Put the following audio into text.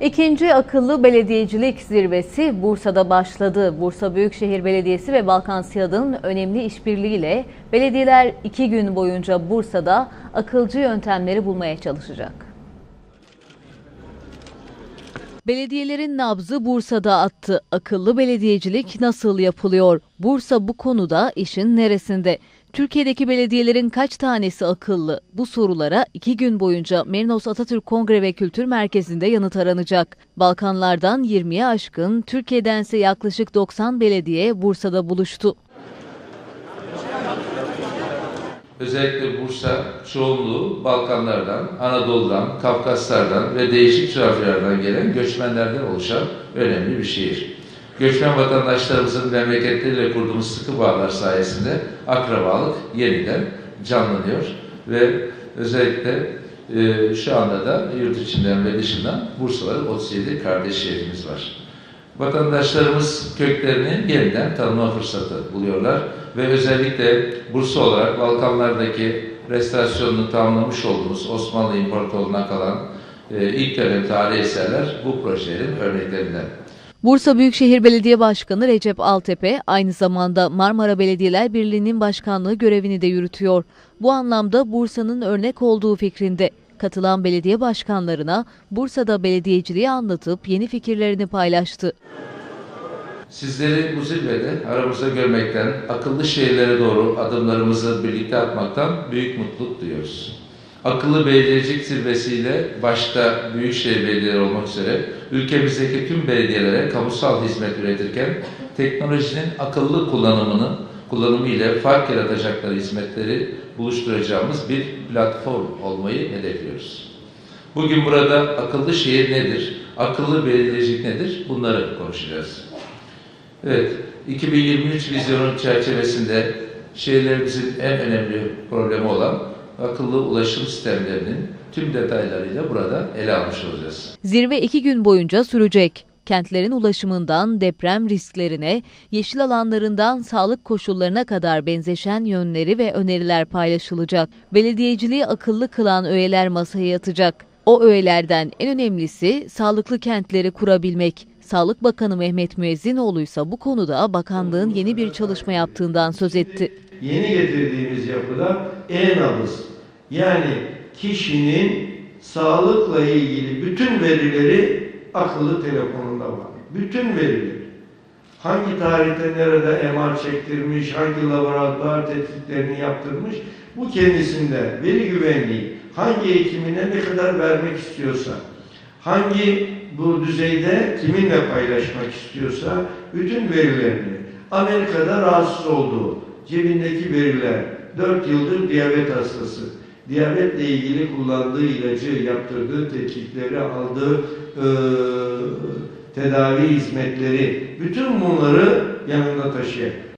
İkinci akıllı belediyecilik zirvesi Bursa'da başladı. Bursa Büyükşehir Belediyesi ve Balkan Siyad'ın önemli işbirliğiyle belediyeler iki gün boyunca Bursa'da akılcı yöntemleri bulmaya çalışacak. Belediyelerin nabzı Bursa'da attı. Akıllı belediyecilik nasıl yapılıyor? Bursa bu konuda işin neresinde? Türkiye'deki belediyelerin kaç tanesi akıllı? Bu sorulara iki gün boyunca Merinos Atatürk Kongre ve Kültür Merkezi'nde yanıt aranacak. Balkanlardan 20'ye aşkın, Türkiye'dense yaklaşık 90 belediye Bursa'da buluştu. Özellikle Bursa çoğunluğu Balkanlardan, Anadolu'dan, Kafkaslardan ve değişik coğrafyalardan gelen göçmenlerden oluşan önemli bir şehir. Göçmen vatandaşlarımızın memleketleriyle kurduğumuz sıkı bağlar sayesinde akrabalık yeniden canlanıyor ve özellikle e, şu anda da yurt içinden ve dışından Bursaların 37 kardeş şehrimiz var. Vatandaşlarımız köklerini yeniden tanıma fırsatı buluyorlar ve özellikle Bursa olarak Balkanlardaki restorasyonunu tamamlamış olduğumuz Osmanlı İmparatorluğu'na kalan e, ilk dönem tarihi eserler bu projelerin örneklerinden. Bursa Büyükşehir Belediye Başkanı Recep Altepe aynı zamanda Marmara Belediyeler Birliği'nin başkanlığı görevini de yürütüyor. Bu anlamda Bursa'nın örnek olduğu fikrinde. Katılan belediye başkanlarına Bursa'da belediyeciliği anlatıp yeni fikirlerini paylaştı. Sizleri bu zirvede aramızda görmekten, akıllı şehirlere doğru adımlarımızı birlikte atmaktan büyük mutluluk duyuyoruz. Akıllı belediyecilik zirvesiyle başta büyükşehir belediyeleri olmak üzere ülkemizdeki tüm belediyelere kamusal hizmet üretirken teknolojinin akıllı kullanımını kullanımı ile fark yaratacakları hizmetleri buluşturacağımız bir platform olmayı hedefliyoruz. Bugün burada akıllı şehir nedir, akıllı belediyecilik nedir bunları konuşacağız. Evet, 2023 vizyonun çerçevesinde şehirlerimizin en önemli problemi olan akıllı ulaşım sistemlerinin tüm detaylarıyla burada ele almış olacağız. Zirve iki gün boyunca sürecek. Kentlerin ulaşımından deprem risklerine, yeşil alanlarından sağlık koşullarına kadar benzeşen yönleri ve öneriler paylaşılacak. Belediyeciliği akıllı kılan öğeler masaya yatacak. O öğelerden en önemlisi sağlıklı kentleri kurabilmek. Sağlık Bakanı Mehmet Müezzinoğlu ise bu konuda bakanlığın yeni bir çalışma yaptığından söz etti. Yeni getirdiğimiz yapıda e-nabız yani kişinin sağlıkla ilgili bütün verileri akıllı telefonunda var. Bütün verileri. Hangi tarihte nerede MR çektirmiş, hangi laboratuvar tetkiklerini yaptırmış, bu kendisinde veri güvenliği, hangi hekimine ne kadar vermek istiyorsa, hangi bu düzeyde kiminle paylaşmak istiyorsa bütün verilerini Amerika'da rahatsız olduğu cebindeki veriler. 4 yıldır diyabet hastası. Diyabetle ilgili kullandığı ilacı yaptırdığı tetkikleri aldığı e, tedavi hizmetleri. Bütün bunları yanında taşıyan